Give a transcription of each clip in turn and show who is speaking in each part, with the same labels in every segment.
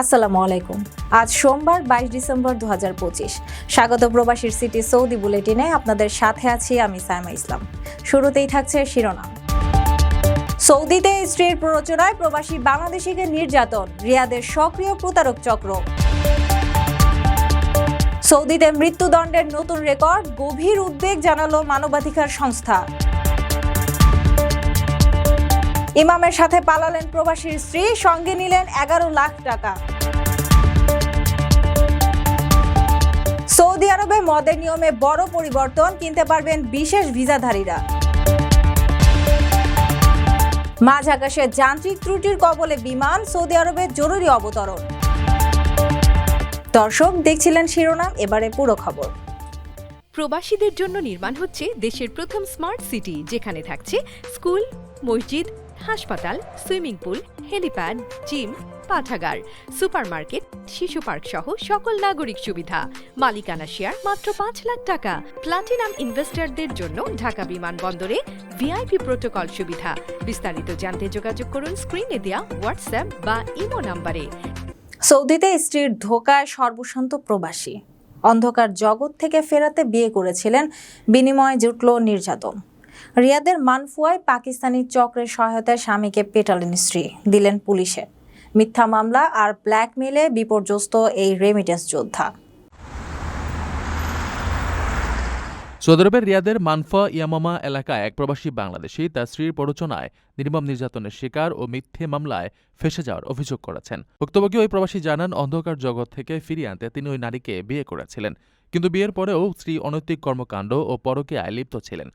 Speaker 1: আসসালামু আলাইকুম। আজ সোমবার, বাইশ ডিসেম্বর দুহাজার পঁচিশ। স্বাগত প্রবাসীর সিটি সৌদি বুলেটিনে আপনাদের সাথে আছি আমি সাইমা ইসলাম। শুরুতেই থাকছে শিরোনাম। সৌদিতে স্ত্রীর প্ররোচনায় প্রবাসী বাংলাদেশিকে নির্যাতন, রিয়াদের সক্রিয় প্রতারক চক্র। সৌদিতে মৃত্যুদণ্ডের নতুন রেকর্ড, গভীর উদ্বেগ জানালো মানবাধিকার সংস্থা। ইমামের সাথে পালালেন প্রবাসীর স্ত্রী, সঙ্গে নিলেন এগারো লাখ টাকা। সৌদি আরবে মদের নিয়মে বড় পরিবর্তন, কিনতে পারবেন বিশেষ ভিসাধারীরা। মাঝ আকাশে যান্ত্রিক ত্রুটির কবলে বিমান, সৌদি আরবে জরুরি অবতরণ। দর্শক, দেখছিলেন শিরোনাম, এবারে পুরো খবর।
Speaker 2: প্রবাসীদের জন্য নির্মাণ হচ্ছে দেশের প্রথম স্মার্ট সিটি যেখানে থাকছে স্কুল মসজিদ হাসপাতাল, সুইমিং পুল, হেলিপ্যাড, জিম, পাঠাগার, সুপারমার্কেট, শিশু পার্ক সহ সকল নাগরিক সুবিধা। মালিকানা শেয়ার মাত্র পাঁচ লাখ টাকা। প্লাটিনাম ইনভেস্টরদের জন্য ঢাকা বিমানবন্দরে ভিআইপি প্রোটোকল সুবিধা। বিস্তারিত জানতে যোগাযোগ করুন স্ক্রিনে দেওয়া হোয়াটসঅ্যাপ বা ইমো নাম্বারে।
Speaker 1: সৌদিতে স্ত্রীর ধোকায় সর্বশান্ত প্রবাসী। অন্ধকার জগৎ থেকে ফেরাতে বিয়ে করেছিলেন বিনিময়ে জুটল নির্যাতন। রিয়াদের মানফুয়ায় পাকিস্তানি চক্রের সহায়তায় স্বামীকে পেটালেন স্ত্রী, দিলেন পুলিশে। মিথ্যা মামলা আর ব্ল্যাকমেলে বিপর্যস্ত এই রেমিটেন্স যোদ্ধা।
Speaker 3: সৌদি আরবের রিয়াদের মানফা ইয়ামামা এলাকায় এক প্রবাসী বাংলাদেশি তার স্ত্রীর প্ররোচনায় নির্মম নির্যাতনের শিকার ও মিথ্যে মামলায় ফেসে যাওয়ার অভিযোগ করেছেন। ভুক্তভোগী ওই প্রবাসী জানান, অন্ধকার জগৎ থেকে ফিরিয়ে আনতে তিনি ওই নারীকে বিয়ে করেছিলেন। কিন্তু বিয়ের পরেও স্ত্রী অনৈতিক কর্মকাণ্ড ও পরকীয়ায় লিপ্ত ছিলেন।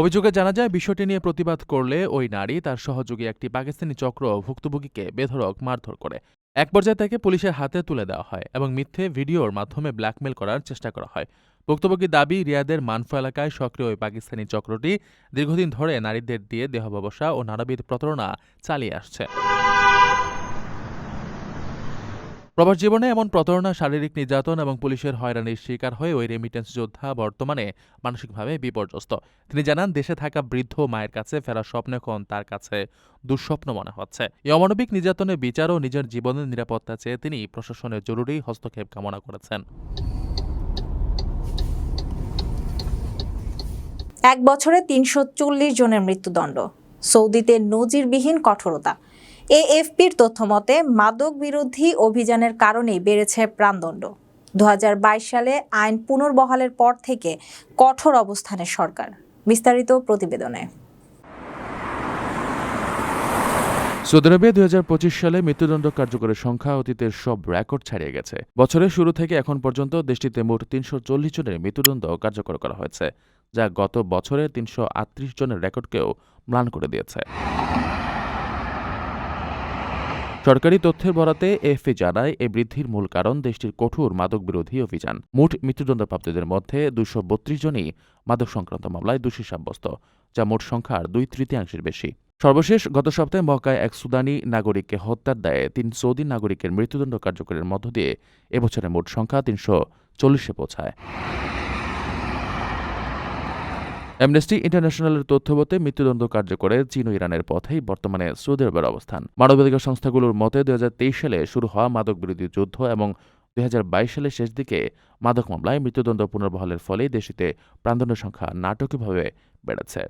Speaker 3: অভিযোগে জানা যায়, বিষয়টি নিয়ে প্রতিবাদ করলে ওই নারী তার সহযোগী একটি পাকিস্তানি চক্র ভুক্তভোগীকে বেধরক মারধর করে। এক পর্যায়ে তাকে পুলিশের হাতে তুলে দেওয়া হয় এবং মিথ্যে ভিডিওর মাধ্যমে ব্ল্যাকমেল করার চেষ্টা করা হয়। ভুক্তভোগীর দাবি, রিয়াদের মানফা এলাকায় সক্রিয় ওই পাকিস্তানি চক্রটি দীর্ঘদিন ধরে নারীদের দিয়ে দেহ ব্যবসা ও নানাবিধ প্রতারণা চালিয়ে আসছে। প্রবাস জীবনে এমন প্রতারণা, শারীরিক নির্যাতন এবং পুলিশের হয়রানির শিকার হয়ে ওই রেমিটেন্স যোদ্ধা বর্তমানে মানসিকভাবে বিপর্যস্ত। তিনি জানান, দেশে থাকা বৃদ্ধ মায়ের কাছে ফেরার স্বপ্ন এখন তার কাছে দুঃস্বপ্ন মনে হচ্ছে। এই অমানবিক নির্যাতনের বিচার ও নিজের জীবনের নিরাপত্তা চেয়ে তিনি প্রশাসনের জরুরি হস্তক্ষেপ কামনা করেছেন।
Speaker 1: এক বছরে তিনশো চল্লিশ জনের মৃত্যুদণ্ড। সৌদিতে নজিরবিহীন কঠোরতা। এএফপির তথ্য মতে, মাদক বিরোধী অভিযানের কারণেই বেড়েছে প্রাণদণ্ড। দু হাজার বাইশ সালে আইন পুনর্বহালের পর থেকে কঠোর অবস্থানে সরকার। বিস্তারিত প্রতিবেদনে।
Speaker 3: সৌদি আরবে দুই হাজার পঁচিশ সালে মৃত্যুদণ্ড কার্যকরের সংখ্যা অতীতের সব রেকর্ড ছাড়িয়ে গেছে। বছরের শুরু থেকে এখন পর্যন্ত দেশটিতে মোট তিনশো চল্লিশ জনের মৃত্যুদণ্ড কার্যকর করা হয়েছে, যা গত বছরে তিনশো আটত্রিশ জনের রেকর্ডকেও ম্লান করে দিয়েছে। সরকারি তথ্যের বরাতে এফএ জানায় এই বৃদ্ধির মূল কারণ দেশটির কঠোর মাদক বিরোধী অভিযান। মোট মৃত্যুদণ্ডপ্রাপ্তদের মধ্যে দুশো বত্রিশ জনই মাদক সংক্রান্ত মামলায় দোষী সাব্যস্ত, যা মোট সংখ্যার দুই তৃতীয়াংশের বেশি। সর্বশেষ, গত সপ্তাহে মক্কায় এক সুদানি নাগরিককে হত্যার দায়ে তিন সৌদি নাগরিকের মৃত্যুদণ্ড কার্যকরের মধ্য দিয়ে এবছরের মোট সংখ্যা তিনশো চল্লিশে পৌঁছায়। অ্যামনেস্টি ইন্টারন্যাশনালের তথ্য মতে, মৃত্যুদণ্ড কার্যকরে চীন ও ইরানের পথেই বর্তমানে সৌদি আরবের অবস্থান। মানবাধিকার সংস্থাগুলোর মতে দু হাজার তেইশ সালে শুরু হওয়া মাদক বিরোধী যুদ্ধ এবং দু হাজার বাইশ সালের শেষ দিকে মাদক মামলায় মৃত্যুদণ্ড পুনর্বহালের ফলে দেশটিতে প্রাণদণ্ড সংখ্যা নাটকীয়ভাবে বেড়েছে।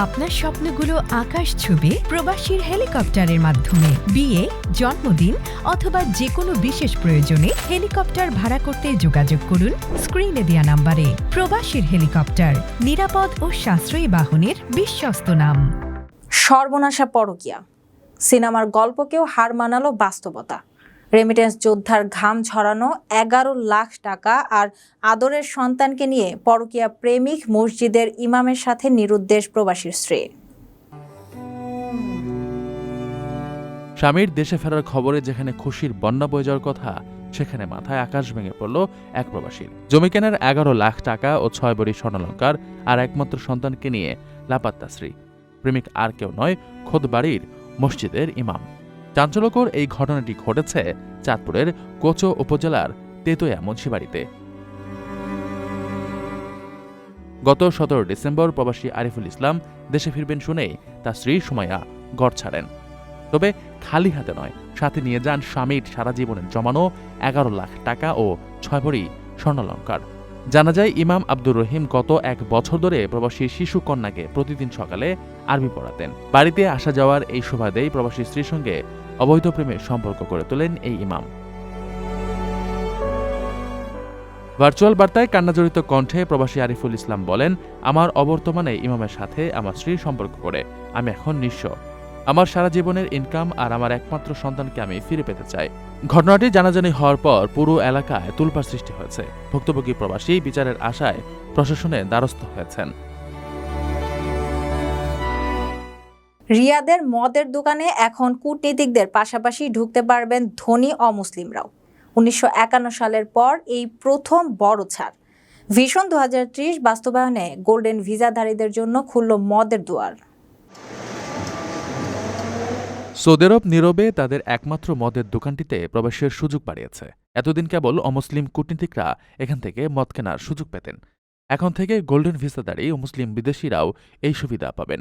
Speaker 2: আপনার স্বপ্নগুলো আকাশ ছবি প্রবাসীর হেলিকপ্টারের মাধ্যমে। বিয়ে, জন্মদিন অথবা যে কোনো বিশেষ প্রয়োজনে হেলিকপ্টার ভাড়া করতে যোগাযোগ করুন স্ক্রিনে দেওয়া নাম্বারে। প্রবাসীর হেলিকপ্টার, নিরাপদ ও সাশ্রয়ী বাহনের বিশ্বস্ত নাম।
Speaker 1: সর্বনাশা পরকিয়া। সিনেমার গল্পকেও হার মানালো বাস্তবতা। রেমিটেন্স যোদ্ধার ঘাম ঝরানো এগারো লাখ টাকা আর আদরের সন্তানকে নিয়ে পরকিয়া প্রেমিক মসজিদের ইমামের সাথে নিরুদ্দেশ প্রবাসীর স্ত্রী
Speaker 3: স্বামীর দেশে ফেরার খবরে যেখানে খুশির বন্যা বয়ে যাওয়ার কথা, সেখানে মাথায় আকাশ ভেঙে পড়ল এক প্রবাসীর। জমি কেনার এগারো লাখ টাকা ও ছয় বড়ি স্বর্ণালঙ্কার আর একমাত্র সন্তানকে নিয়ে লাপাত্তা স্ত্রী। প্রেমিক আর কেউ নয় খোদ বাড়ির মসজিদের ইমাম। চাঞ্চল্যকর এই ঘটনাটি ঘটেছে চাঁদপুরের কোচো উপজেলার তেতোয়া মুন্সিবাড়িতে গত সতেরো ডিসেম্বর প্রবাসী আরিফুল ইসলাম দেশে ফিরবেন শুনেই তার স্ত্রী সুমাইয়া গড় ছাড়েন। তবে খালি হাতে নয়, সাথে নিয়ে যান স্বামীর সারা জীবনের জমানো এগারো লাখ টাকা ও ছয় ভরি স্বর্ণালঙ্কার। জানা যায়, ইমাম আব্দুর রহিম গত এক বছর ধরে প্রবাসী শিশু কন্যাকে প্রতিদিন সকালে আরবি পড়াতেন। বাড়িতে আসা যাওয়ার এই সুবাদেই প্রবাসী স্ত্রীর সঙ্গে অবৈধ প্রেমের সম্পর্ক করে তোলেন এই ইমাম। ভার্চুয়াল বার্তায় কান্নাজড়িত কণ্ঠে প্রবাসী আরিফুল ইসলাম বলেন, আমার অবর্তমানে ইমামের সাথে আমার স্ত্রীর সম্পর্ক করে আমি এখন নিঃস্ব। আমার সারা জীবনের ইনকাম আর আমার একমাত্র সন্তানকে আমি ফিরে পেতে চাই। ঘটনাটি জানাজানি হওয়ার পর পুরো এলাকায় তুলপার সৃষ্টি হয়েছে। ভুক্তভোগী প্রবাসী বিচারের আশায় প্রশাসনের দ্বারস্থ হয়েছেন।
Speaker 1: রিয়াদের মদের দোকানে এখন কূটনীতিকদের পাশাপাশি ঢুকতে পারবেন ধনী অমুসলিমরাও। উনিশশো একান্ন সালের পর এই প্রথম বড় ছাড় ভিশন দু হাজার ত্রিশ বাস্তবায়নে গোল্ডেন ভিসাধারীদের জন্য খুলল মদের দুয়ার।
Speaker 3: সৌদি আরব নীরবে তাদের একমাত্র মদের দোকানটিতে প্রবেশের সুযোগ বাড়িয়েছে। এতদিন কেবল অমুসলিম কূটনীতিকরা এখান থেকে মদ কেনার সুযোগ পেতেন। এখন থেকে গোল্ডেন ভিসাদারি ও মুসলিম বিদেশিরাও এই সুবিধা পাবেন।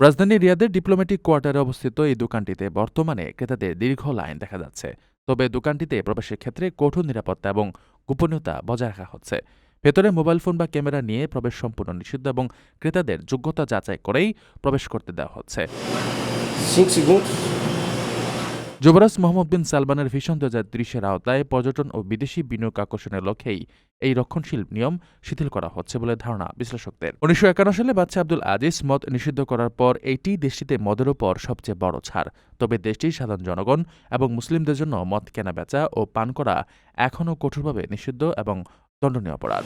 Speaker 3: রাজধানী রিয়াদের ডিপ্লোম্যাটিক কোয়ার্টারে অবস্থিত এই দোকানটিতে বর্তমানে ক্রেতাদের দীর্ঘ লাইন দেখা যাচ্ছে। তবে দোকানটিতে প্রবেশের ক্ষেত্রে কঠোর নিরাপত্তা এবং গোপনীয়তা বজায় রাখা হচ্ছে। ভেতরে মোবাইল ফোন বা ক্যামেরা নিয়ে প্রবেশ সম্পূর্ণ নিষিদ্ধ এবং ক্রেতাদের যোগ্যতা যাচাই করেই প্রবেশ করতে দেওয়া হচ্ছে।
Speaker 4: 5 segundos.
Speaker 3: যুবরাজ মোহাম্মদ বিন সালমানের ভিশন দু হাজার ত্রিশের আওতায় পর্যটন ও বিদেশি বিনিয়োগ আকর্ষণের লক্ষ্যেই এই রক্ষণশীল নিয়ম শিথিল করা হচ্ছে বলে ধারণা বিশ্লেষকদের। উনিশশো একান্ন সালে বাচ্চা আব্দুল আজিজ মদ নিষিদ্ধ করার পর এইটি দেশটিতে মদের ওপর সবচেয়ে বড় ছাড়। তবে দেশটির সাধারণ জনগণ এবং মুসলিমদের জন্য মদ কেনা বেচা ও পান করা এখনও কঠোরভাবে নিষিদ্ধ এবং দণ্ডনীয় অপরাধ।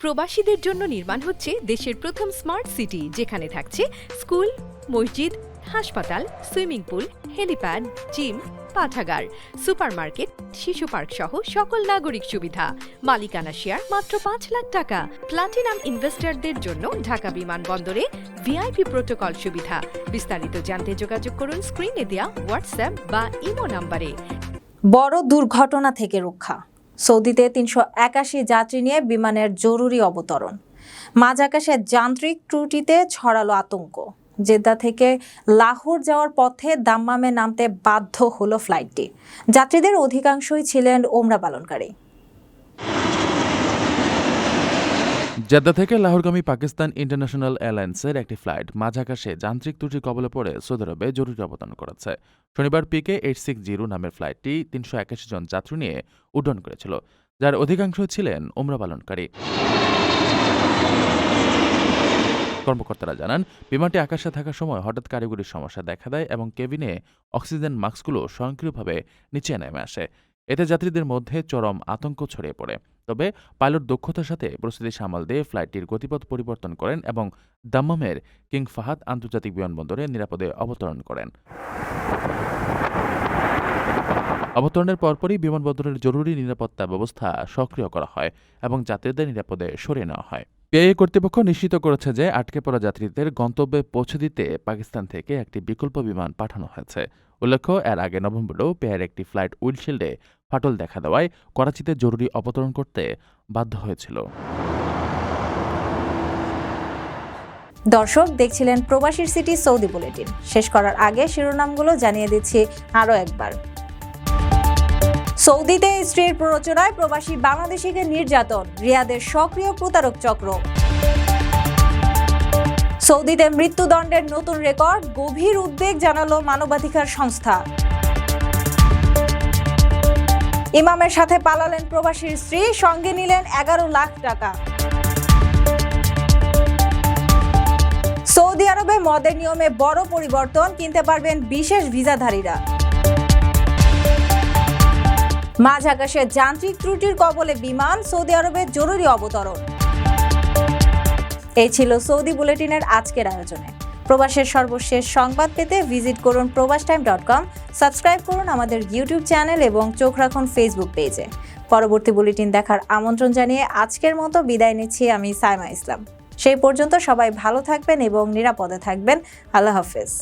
Speaker 2: প্রবাসীদের জন্য নির্মাণ হচ্ছে দেশের প্রথম স্মার্ট সিটি, যেখানে থাকছে স্কুল, মসজিদ হাসপাতাল, সুইমিং পুল, হেলিপ্যাড, জিম, পাঠাগার, সুপারমার্কেট, শিশু পার্ক সহ সকল নাগরিক সুবিধা। মালিকানা শেয়ার মাত্র পাঁচ লাখ টাকা। প্লাটিনাম ইনভেস্টরদের জন্য ঢাকা বিমানবন্দরে ভিআইপি প্রোটোকল সুবিধা। বিস্তারিত জানতে যোগাযোগ করুন স্ক্রিনে দেয়া হোয়াটসঅ্যাপ বা ইমো নাম্বারে।
Speaker 1: বড় দুর্ঘটনা থেকে রক্ষা। সৌদিতে তিনশো একাশি যাত্রী নিয়ে বিমানের জরুরি অবতরণ। মাঝ আকাশে যান্ত্রিক ত্রুটিতে ছড়ালো আতঙ্ক। জেদ্দা থেকে লাহোর যাওয়ার পথে দাম্মামে নামতে বাধ্য হলো ফ্লাইটটি। যাত্রীদের অধিকাংশই ছিলেন ওমরা পালনকারী।
Speaker 3: জেদ্দা থেকে লাহোরগামী পাকিস্তান ইন্টারন্যাশনাল এয়ারলাইন্সের একটি ফ্লাইট মাঝ আকাশে যান্ত্রিক ত্রুটির কবলে পড়ে সৌদি আরবে জরুরি অবতরণ করেছে। শনিবার পিকে এইট সিক্স জিরো নামের ফ্লাইটটি তিনশো একাশি জন যাত্রী নিয়ে উড্ডয়ন করেছিল, যার অধিকাংশ ছিলেন উমরা পালনকারী। কর্মকর্তারা জানান, বিমানটি আকাশে থাকার সময় হঠাৎ কারিগরির সমস্যা দেখা দেয় এবং কেবিনে অক্সিজেন মাস্কগুলো স্বয়ংক্রিয়ভাবে নিচে নেমে আসে। এতে যাত্রীদের মধ্যে চরম আতঙ্ক ছড়িয়ে পড়ে। তবে পাইলট দক্ষতার সাথে পরিস্থিতি সামাল দিয়ে ফ্লাইটটির গতিপথ পরিবর্তন করেন এবং দাম্মামের কিং ফাহাদ আন্তর্জাতিক বিমানবন্দরে নিরাপদে অবতরণ করেন। অবতরণের পরপরই বিমানবন্দরের জরুরি নিরাপত্তা ব্যবস্থা সক্রিয় করা হয় এবং যাত্রীদের নিরাপদে সরিয়ে নেওয়া হয়। পিআইএ কর্তৃপক্ষ নিশ্চিত করেছে যে আটকে পড়া যাত্রীদের গন্তব্যে পৌঁছে দিতে পাকিস্তান থেকে একটি বিকল্প বিমান পাঠানো হয়েছে। উল্লেখ্য, এর আগে নভেম্বরেও পেয়ার একটি ফ্লাইট উইলশিল্ডে ফাটল দেখা দেওয়ায় করাচিতে জরুরি অবতরণ করতে বাধ্য হয়েছিল।
Speaker 1: দর্শক, দেখছিলেন প্রবাসীর সিটি সৌদি বুলেটিন। শেষ করার আগে শিরোনামগুলো জানিয়ে দিচ্ছি আরও একবার। সৌদিতে স্ত্রীর প্ররোচনায় প্রবাসী বাংলাদেশিকে নির্যাতন, রিয়াদের সক্রিয় প্রতারক চক্র। সৌদিতে মৃত্যুদণ্ডের নতুন রেকর্ড, গভীর উদ্বেগ জানালো মানবাধিকার সংস্থা। ইমামের সাথে পালালেন প্রবাসীর স্ত্রী, সঙ্গে নিলেন এগারো লাখ টাকা। সৌদি আরবে মদের নিয়মে বড় পরিবর্তন, কিনতে পারবেন বিশেষ ভিসাধারীরা। মাঝ আকাশে যান্ত্রিক ত্রুটির কবলে বিমান সৌদি আরবে জরুরি অবতরণ। এই ছিল সৌদি বুলেটিনের আজকের আয়োজনে। প্রবাসের সর্বশেষ সংবাদ পেতে ভিজিট করুন প্রবাস টাইম ডট কম, সাবস্ক্রাইব করুন আমাদের ইউটিউব চ্যানেল এবং চোখ রাখুন ফেসবুক পেজে। পরবর্তী বুলেটিন দেখার আমন্ত্রণ জানিয়ে আজকের মতো বিদায় নিচ্ছি আমি সাইমা ইসলাম। সেই পর্যন্ত সবাই ভালো থাকবেন এবং নিরাপদে থাকবেন। আল্লাহ হাফেজ।